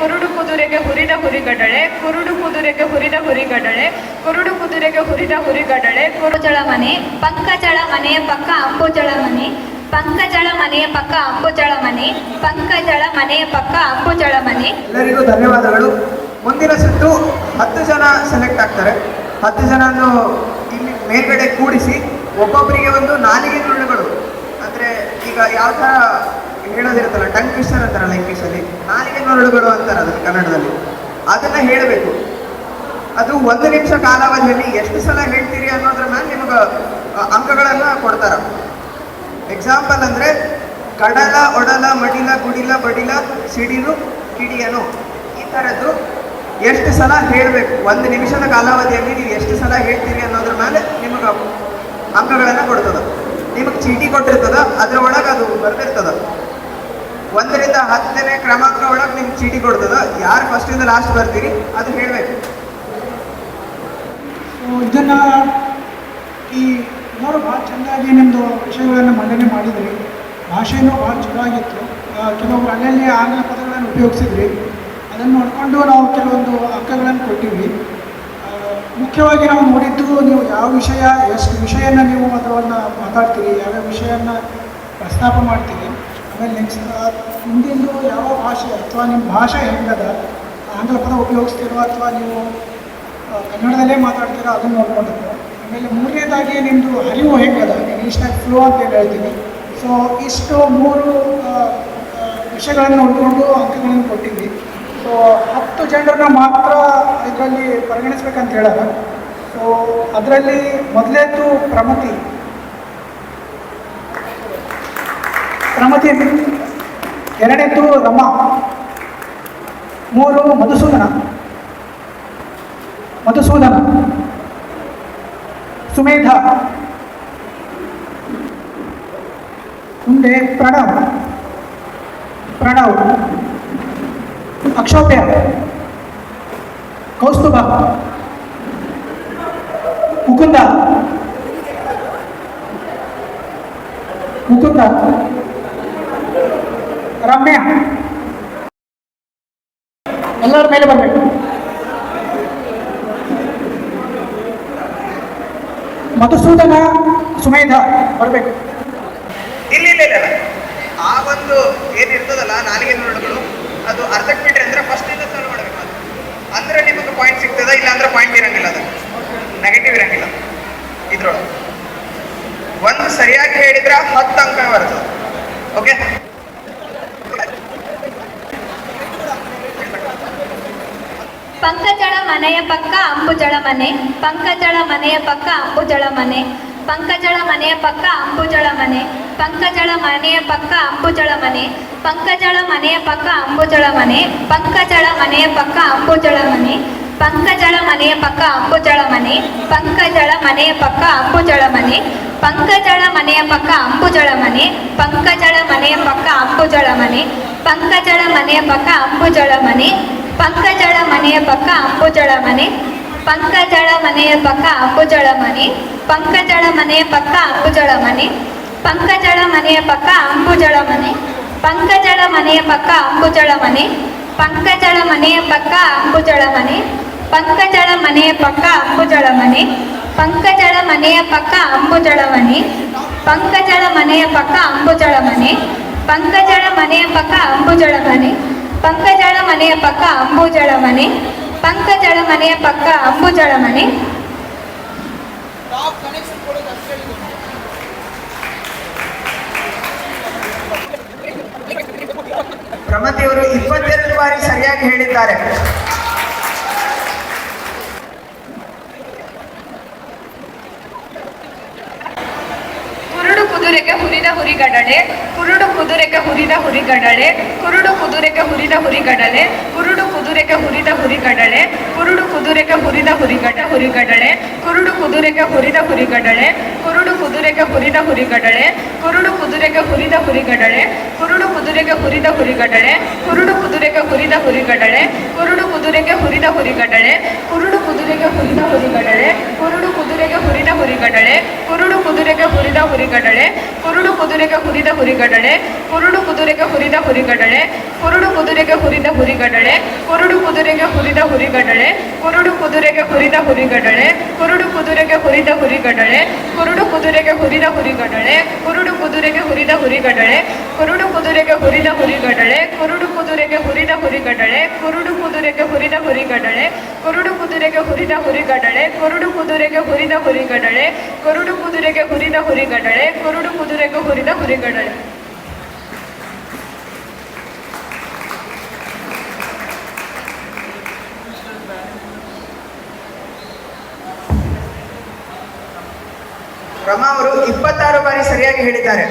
ಕುರುಡು ಕುದುರೆಗೆ ಹುರಿದ ಹುರಿಗಡಳೆ ಕುರುಡು ಕುದುರೆಗೆ ಹುರಿದ ಹುರಿಗಡಳೆ ಕುರುಡು ಕುದುರೆಗೆ ಹುರಿದ ಹುರಿಗಡಳೆ ಕುರುಚಳ ಮನೆ ಪಂಕಜಳ ಮನೆಯ ಪಕ್ಕ ಅಂಬುಜಳ ಮನೆ ಪಂಕಜಳ ಮನೆಯ ಪಕ್ಕ ಅಂಬುಜಳ ಮನೆ ಪಂಕಜಳ ಮನೆಯ ಪಕ್ಕ ಅಂಬುಜಳ ಮನೆ. ಎಲ್ಲರಿಗೂ ಧನ್ಯವಾದಗಳು. ಮುಂದಿನ ಸುತ್ತು ಹತ್ತು ಜನ ಸೆಲೆಕ್ಟ್ ಆಗ್ತಾರೆ. ಹತ್ತು ಜನನ್ನು ಇಲ್ಲಿ ಮೇಲ್ಗಡೆ ಕೂಡಿಸಿ ಒಬ್ಬೊಬ್ಬರಿಗೆ ಒಂದು ನಾಲಿಗೆ ನುಳ್ಳುಗಳು ಅಂದರೆ ಈಗ ಯಾವ ಥರ ಹೇಳೋದಿರುತ್ತಲ್ಲ, ಟಂಗ್ ಟ್ವಿಸ್ಟರ್ ಅಂತಾರಲ್ಲ ಇಂಗ್ಲೀಷಲ್ಲಿ ನಾಲಿಗೆ ನೊರಳುಗಳು ಅಂತಾರೆ ಅದನ್ನು ಕನ್ನಡದಲ್ಲಿ. ಅದನ್ನು ಹೇಳಬೇಕು. ಅದು ಒಂದು ನಿಮಿಷ ಕಾಲಾವಧಿಯಲ್ಲಿ ಎಷ್ಟು ಸಲ ಹೇಳ್ತೀರಿ ಅನ್ನೋದ್ರ ಮೇಲೆ ನಿಮಗೆ ಅಂಕಗಳನ್ನು ಕೊಡ್ತಾರ. ಎಕ್ಸಾಂಪಲ್ ಅಂದರೆ, ಕಡಲ, ಒಡಲ, ಮಡಿಲ, ಗುಡಿಲ, ಬಡಿಲ, ಸಿಡಿಲು, ಕಿಡಿಯನು. ಈ ಥರದ್ದು ಎಷ್ಟು ಸಲ ಹೇಳಬೇಕು? ಒಂದು ನಿಮಿಷದ ಕಾಲಾವಧಿಯಲ್ಲಿ ನೀವು ಎಷ್ಟು ಸಲ ಹೇಳ್ತೀರಿ ಅನ್ನೋದ್ರ ಮೇಲೆ ನಿಮಗೆ ಅಂಕಗಳನ್ನ ಕೊಡ್ತದ. ನಿಮಗೆ ಚೀಟಿ ಕೊಟ್ಟಿರ್ತದ ಅದ್ರ ಒಳಗೆ ಅದು ಬರ್ದಿರ್ತದ. ಒಂದರಿಂದ ಹತ್ತನೇ ಕ್ರಮಾಂಕ ಒಳಗೆ ನಿಮ್ಗೆ ಚೀಟಿ ಕೊಡ್ತದ. ಯಾರು ಫಸ್ಟಿಂದ ಲಾಸ್ಟ್ ಬರ್ತೀರಿ, ಅದು ಹೇಳಬೇಕು. ಇದನ್ನ ಈ ಎಲ್ಲರೂ ಭಾಳ ಚೆಂದಾಗಿ ನಿಮ್ಮದು ವಿಷಯಗಳನ್ನು ಮಂಡನೆ ಮಾಡಿದ್ರಿ. ಭಾಷೆನೂ ಭಾಳ ಚೆನ್ನಾಗಿತ್ತು ಕೆಲವು ಕೆಲವೊಬ್ರು ಅಲ್ಲಲ್ಲಿ ಆಂಗ್ಲ ಪದಗಳನ್ನು ಉಪಯೋಗಿಸಿದ್ರಿ. ಅದನ್ನು ನೋಡಿಕೊಂಡು ನಾವು ಕೆಲವೊಂದು ಅಂಕಗಳನ್ನು ಕೊಟ್ಟಿವಿ ಮುಖ್ಯವಾಗಿ ನಾವು ನೋಡಿದ್ದು ನೀವು ಯಾವ ವಿಷಯ, ಎಷ್ಟು ವಿಷಯನ ನೀವು ಅದನ್ನು ಮಾತಾಡ್ತೀರಿ, ಯಾವ್ಯಾವ ವಿಷಯನ ಪ್ರಸ್ತಾಪ ಮಾಡ್ತೀರಿ ಆಮೇಲೆ ನೆಕ್ಸ್ಟ್ ಹಿಂದಿಂದು ಯಾವ ಭಾಷೆ, ಅಥವಾ ನಿಮ್ಮ ಭಾಷೆ ಹೆಂಗದ ಆಂಗ್ಲ ಪದ ಉಪಯೋಗಿಸ್ತಿರೋ ಅಥವಾ ನೀವು ಕನ್ನಡದಲ್ಲೇ ಮಾತಾಡ್ತೀರೋ ಅದನ್ನು ನೋಡ್ಕೊಂಡಿದ್ದು ಆಮೇಲೆ ಮೂರನೇದಾಗಿ ನಿಮ್ಮದು ಹರಿವು ಹೆಂಗದ, ಇಂಗ್ಲೀಷ್ನಾಗ ಫ್ಲೋ ಅಂತ ಹೇಳ್ತೀನಿ ಸೊ ಇಷ್ಟು ಮೂರು ವಿಷಯಗಳನ್ನು ನೋಡಿಕೊಂಡು ಅಂಕಗಳನ್ನು ಕೊಟ್ಟಿದ್ವಿ. ಸೊ ಹತ್ತು ಜನರನ್ನ ಮಾತ್ರ ಇದರಲ್ಲಿ ಪರಿಗಣಿಸ್ಬೇಕಂತ ಹೇಳಲ್ಲ. ಸೊ ಅದರಲ್ಲಿ ಮೊದಲೇದು ಪ್ರಮತಿ ಪ್ರಮತಿ ಎರಡನೇದು ರಮ ಮೂರು ಮಧುಸೂದನ ಮಧುಸೂದನ ಸುಮೇಧ ಮುಂದೆ ಪ್ರಣವ್ ಪ್ರಣವ್ ಅಕ್ಷೋಭ್ಯ ಕೌಸ್ತುಭ ಮುಕುಂದ ಮುಕುಂದ ರಮ್ಯ. ಎಲ್ಲರ ಮೇಲೆ ಬರಬೇಕು. ಮಧುಸೂದನ, ಸುಮೇಧ ಬರಬೇಕು. ಇಲ್ಲ ಇಲ್ಲ. ಆ ಒಂದು ಏನಿರ್ತದಲ್ಲ ನಾಲಿಗೆ ನೋಡಗಳು ಅದು ಅರ್ಧಕ್ಕೆ ಬಿಟ್ರೆ ಅಂದ್ರೆ ಫಸ್ಟ್ ಇಂದ ಚಾಲು ಮಾಡಬೇಕು ಅದು. ಅಂದ್ರೆ ನಿಮಗೆ ಪಾಯಿಂಟ್ ಸಿಗ್ತದ ಇಲ್ಲ ಅಂದ್ರೆ ಪಾಯಿಂಟ್ ಇರಂಗಿಲ್ಲ ಅದು. ನೆಗೆಟಿವ್ ಇರಂಗಿಲ್ಲ. ಇದ್ರೊಳಗೆ. ಒಂದು ಸರಿಯಾಗಿ ಹೇಳಿದ್ರೆ ಹತ್ತು ಅಂಕ ಬರ್ತದೆ. ಓಕೆ ಪಂಕಜಳ ಮನೆಯ ಪಕ್ಕ ಅಂಬುಜಳ ಮನೆ ಪಂಕಜಳ ಮನೆಯ ಪಕ್ಕ ಅಂಬುಜಳ ಮನೆ ಪಂಕಜಳ ಮನೆಯ ಪಕ್ಕ ಅಂಬುಜಳ ಮನೆ ಪಂಕಜಳ ಮನೆಯ ಪಕ್ಕ ಅಂಬುಜಳ ಮನೆ ಪಂಕಜಳ ಮನೆಯ ಪಕ್ಕ ಅಂಬುಜಳ ಮನೆ ಪಂಕಜಳ ಮನೆಯ ಪಕ್ಕ ಅಂಬುಜಳ ಮನೆ ಪಂಕಜಳ ಮನೆಯ ಪಕ್ಕ ಅಂಬುಜಳ ಮನೆ ಪಂಕಜಳ ಮನೆಯ ಪಕ್ಕ ಅಂಬುಜಳ ಮನೆ ಪಂಕಜಳ ಮನೆಯ ಪಕ್ಕ ಅಂಬುಜಳ ಮನೆ ಪಂಕಜಳ ಮನೆಯ ಪಕ್ಕ ಅಂಬುಜಳ ಮನೆ ಪಂಕಜಳ ಮನೆಯ ಪಕ್ಕ ಅಂಬುಜಳ ಮನೆ ಪಂಕಜಳ ಮನೆಯ ಪಕ್ಕ ಅಂಬುಜಳ ಮನೆ ಪಂಕಜಳ ಮನೆಯ ಪಕ್ಕ ಅಂಬುಜಳ ಮನೆ ಪಂಕಜಳ ಮನೆಯ ಪಕ್ಕ ಅಂಬುಜಳ ಮನೆ ಪಂಕಜಳ ಮನೆಯ ಪಕ್ಕ ಅಂಬುಜಳ ಮನೆ ಪಂಕಜಳ ಮನೆಯ ಪಕ್ಕ ಅಂಬುಜಳ ಮನೆ ಪಂಕಜಳ ಮನೆಯ ಪಕ್ಕ ಅಂಬುಜಳ ಮನೆ ಪಂಕಜಳ ಮನೆಯ ಪಕ್ಕ ಅಂಬುಜಳ ಮನೆ ಪಂಕಜಳ ಮನೆಯ ಪಕ್ಕ ಅಂಬುಜಳ ಮನೆ ಪಂಕಜಳ ಮನೆಯ ಪಕ್ಕ ಅಂಬುಜಳ ಮನೆ ಪಂಕಜಳ ಮನೆಯ ಪಕ್ಕ ಅಂಬುಜಳ ಮನೆ ಪಂಕಜಳ ಮನೆಯ ಪಕ್ಕ ಅಂಬುಜಳ ಮನೆ. ಪಂಕಜಳ ಮನೆಯ ಪಕ್ಕ ಅಂಬುಜಳ ಮನೆ. ಪ್ರಮತಿಯವರು ಇಪ್ಪತ್ತೆರಡು ಬಾರಿ ಸರಿಯಾಗಿ ಹೇಳಿದ್ದಾರೆ. ಕುರುಡು ಕುದುರೆಗೆ ಹುರಿದ ಹುರಿಗಡಲೆ. ಕುರುಡು ಕುದುರೆಗೆ ಹುರಿದ ಹುರಿಗಡಲೆ ಕುರುಡು ಕುದುರೆಗೆ ಹುರಿದ ಹುರಿಗಡಲೆ ಕುರುಡು ಕುದುರೆಗೆ ಹುರಿದ ಹುರಿಗಡಲೆ ಕುರುಡು ಕುದುರೆಗೆ ಹುರಿದ ಹುರಿಗಡ ಹುರಿಗಡಲೆ ಕುರುಡು ಕುದುರೆಗೆ ಹುರಿದ ಹುರಿಗಡಲೆ ಕುರುಡು ಕುದುರೆಗೆ ಹುರಿದ ಹುರಿಗಡಲೆ ಕುರುಡು ಕುದುರೆಗೆ ಹುರಿದ ಹುರಿಗಡಲೆ ಕುರುಡು ಕುದುರೆಗೆ ಹುರಿದ ಹುರಿಗಡಲೆ ಕುರುಡು ಕುದುರೆಗೆ ಹುರಿದ ಹುರಿಗಡಲೆ ಕುರುಡು ಕುದುರೆ ಕುದುರೆಗೆ ಹುರಿದ ಹುರಿಗಡಲೆ ಕುರುಡು ಕುದುರೆಗೆ ಹುರಿದ ಹುರಿಗಡಲೆ ಕುರುಡು ಕುದುರೆಗೆ ಹುರಿದ ಹುರಿಗಡಲೆ ಕುರುಡು ಕುದುರೆಗೆ ಹುರಿದ ಹುರಿಗಡಲೆ ಕುರುಡು ಕುದುರೆಗೆ ಹುರಿದ ಹುರಿಗಡಲೆ ಕುರುಡು ಕುದುರೆಗೆ ಹುರಿದ ಹುರಿಗಡಲೆ ಕುರುಡು ಕುದುರೆಗೆ ಹುರಿದ ಹುರಿಗಡಳೆ ಕುರುಡು ಕುದುರೆಗೆ ಹುರಿದ ಹುರಿಗಡಲೆ ಕುರುಡು ಕುದುರೆಗೆ ಹುರಿದ ಹುರಿಗಡಲೆ ಕುರುಡು ಕುದುರೆಗೆ ಹುರಿದ ಹುರಿಗಡಲೆ ಕುರುಡು ಕುದುರೆಗೆ ಹುರಿದ ಹುರಿಗಡಲೆ ಕುರುಡು ಕುದುರೆಗೆ ಹುರಿದ ಹುರಿಗಡಲೆ ಕುರುಡು ಕುದುರೆಗೆ ಹುರಿದ ಹುರಿಗಡಲೆ ಕುರುಡು ಕುದುರೆಗೆ ಹುರಿದ ಹುರಿಗಡಲೆ ಕುರುಡು ಕುದುರೆಗೆ ಹುರಿದ ಹುರಿಗಡಲೆ ಕುರುಡು ಕುದುರೆಗೆ ಹುರಿದ ಹುರಿಗಡಲೆ ಕುರುಡು ಕುದುರೆಗೆ ಹುರಿದ ಹುರಿಗಡಲೆ ಕುರುಡು ಕುದುರೆಗೆ ಹುರಿದ ಹುರಿಗಡಲೆ ಕುರುಡು ಕುದುರೆಗೆ ಹುರಿದ ಹುರಿಗಡಲೆ ರಮಾ ಅವರು ಇಪ್ಪತ್ತಾರು ಬಾರಿ ಸರಿಯಾಗಿ ಹೇಳಿದ್ದಾರೆ.